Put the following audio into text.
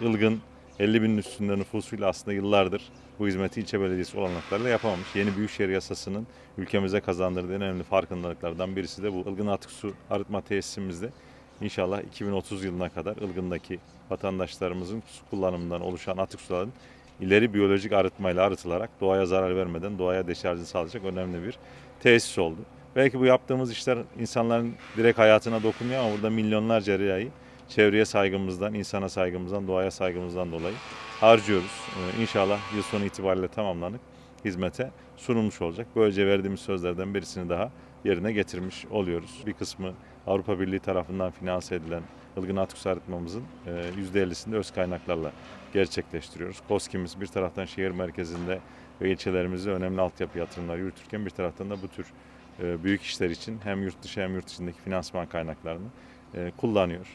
Ilgın 50 binin üstünde nüfusuyla aslında yıllardır bu hizmeti ilçe belediyesi olanaklarıyla yapamamış. Yeni Büyükşehir Yasası'nın ülkemize kazandırdığı en önemli farkındalıklardan birisi de bu. Ilgın atık su arıtma tesisimizde inşallah 2030 yılına kadar Ilgın'daki vatandaşlarımızın su kullanımından oluşan atık suların ileri biyolojik arıtmayla arıtılarak doğaya zarar vermeden doğaya deşarjı sağlayacak önemli bir tesis oldu. Belki bu yaptığımız işler insanların direkt hayatına dokunmuyor ama burada milyonlarca lirayı çevreye saygımızdan, insana saygımızdan, doğaya saygımızdan dolayı harcıyoruz. Ee, İnşallah yıl sonu itibariyle tamamlanıp hizmete sunulmuş olacak. Böylece verdiğimiz sözlerden birisini daha yerine getirmiş oluyoruz. Bir kısmı Avrupa Birliği tarafından finanse edilen ılgın atık arıtmamızın e, %50'sini de öz kaynaklarla gerçekleştiriyoruz. KOSKİ'miz bir taraftan şehir merkezinde ve ilçelerimizde önemli altyapı yatırımları yürütürken bir taraftan da bu tür e, büyük işler için hem yurt dışı hem yurt içindeki finansman kaynaklarını e, kullanıyor.